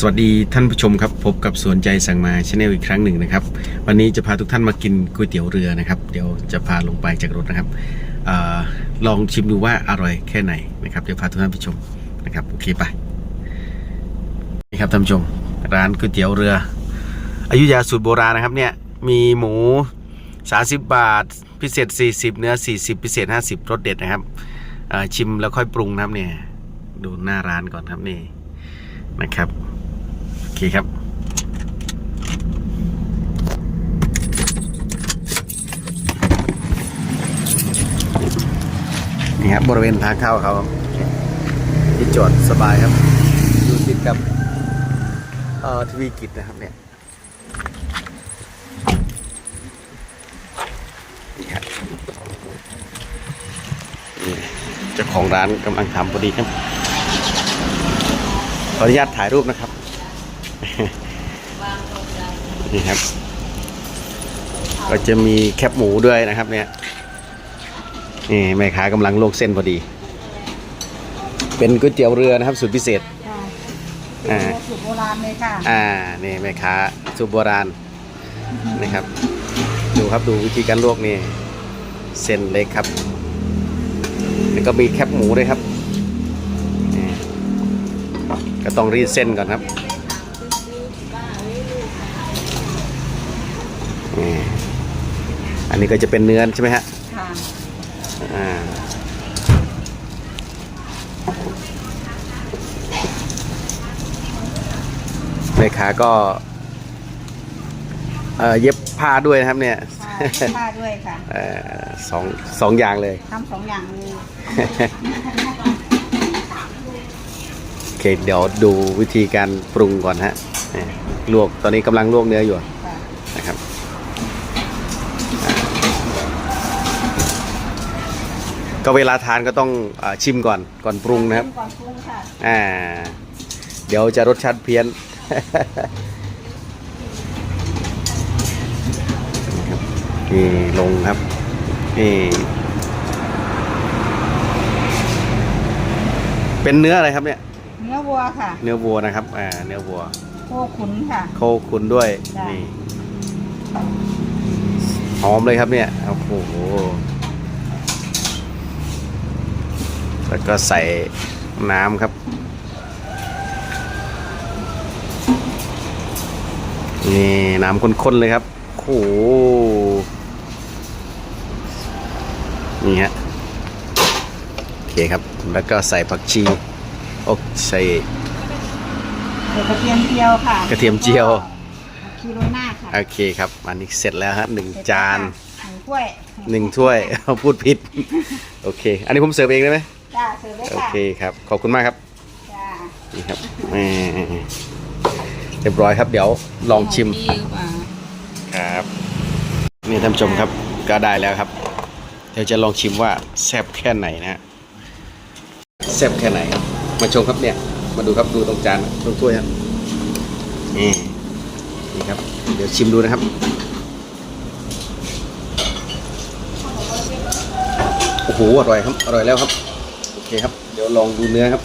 สวัสดีท่านผู้ชมครับ พบกับสวนใจสั่งมาชาแนลอีกครั้งหนึ่งนะครับ วันนี้จะพาทุกท่านมากินก๋วยเตี๋ยวเรือนะครับ เดี๋ยวจะพาลงไปจากรถนะครับอลองชิมดูว่าอร่อยแค่ไหนนะครับเดี๋ยวพาทุกท่านไปชมนะครับโอเคไปนี่ครับท่านผู้ชม ร้านก๋วยเตี๋ยวเรืออายุยาสูตรโบราณนะครับเนี่ยมีหมู30บาท พิเศษ 40 เนื้อ 40 พิเศษ 50รสเด็ดนะครับชิมแล้วค่อยปรุงนะครับเนี่ยดูหน้าร้านก่อนครับนี่นะครับ เคครับ นี่ครับบริเวณทางเข้าเขาครับที่จอดสบายครับอยู่ติดกับเอ่อทวีกิจนะครับเนี่ยนี่ครับนี่เจ้าของร้านกำลังทำพอดีครับขออนุญาตถ่ายรูปนะครับ นี่ครับ ก็จะมีแคบหมูด้วยนะครับเนี่ยนี่แม่ค้ากำลังลวกเส้นพอดี เป็นก๋วยเตี๋ยวเรือนะครับสูตรพิเศษค่ะอ่าสูตรโบราณเลยค่ะอ่านี่แม่ค้าสูตรโบราณนะครับ ดูครับดูวิธีการลวกนี่เส้นเล็กครับแล้วก็มีแคบหมูด้วยครับนี่ก็ต้องรีดเส้นก่อนครับ อันนี้ก็จะเป็นเนื้อใช่ไหมฮะค่ะอ่าแม่ค้าก็เอ่อเย็บผ้าด้วยนะครับเนี่ยค่ะผ้าด้วยค่ะเอ่อสองสองอย่างเลย ทำสองอย่างเลยโอเคเดี๋ยวดูวิธีการปรุงก่อนฮะนี่ลวกตอนนี้กำลังลวกเนื้ออยู่ค่ะ นะครับอ่า ก็เวลาทานก็ต้องอาชิมก่อนก่อนปรุงนะครับ ก่อนปรุงค่ะอ่า เดี๋ยวจะรสชาติเพี้ยน นี่ลงครับ นี่ เป็นเนื้ออะไรครับเนี่ย เนื้อวัวค่ะเนื้อวัวนะครับ อ่า เนื้อวัว โคขุนค่ะ โคขุนด้วย จ้ะ นี่ หอมเลยครับเนี่ย โอ้โห แล้วก็ใส่น้ำครับ นี่น้ำข้นๆเลยครับโอ้โหนี่ฮะโอเคครับ แล้วก็ใส่ผักชีโอ้ใส่ใส่กระเทียมเจียวค่ะกระเทียมเจียวคีโรยหน้าค่ะโอเคครับ อันนี้เสร็จแล้วฮะหนึ่งจานหนึ่งถ้วยหนึ่งถ้วยพูดผิด โอเค อันนี้ผมเสิร์ฟเองได้ไหม จ้าเสิร์ฟเลยโอค่ะเคครับ ขอบคุณมากครับ จ้านี่ครับแหม่เรียบร้อยครับ เดี๋ยวลองชิม ดีกว่าครับ นี่ท่านผู้ชมครับก็ได้แล้วครับ เดี๋ยวจะลองชิมว่าแซ่บแค่ไหนนะฮะแซ่บแค่ไหนมาชมครับเนี่ย มาดูครับดูตรงจานตรงถ้วยครับนี่นี่ครับ เดี๋ยวชิมดูนะครับโอ้โหอร่อยครับอร่อยแล้วครับโอ เคครับ เดี๋ยวลองดูเนื้อครับ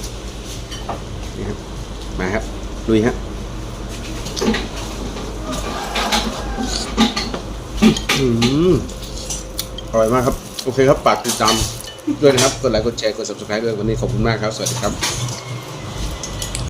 นี่ครับ มาครับลุยฮะอืมอร่อยมากครับ โอเคครับฝากติดตามด้วยนะครับ กดไลค์ กดแชร์ กด subscribe ด้วยวันนี้ขอบคุณมากครับ สวัสดีครับ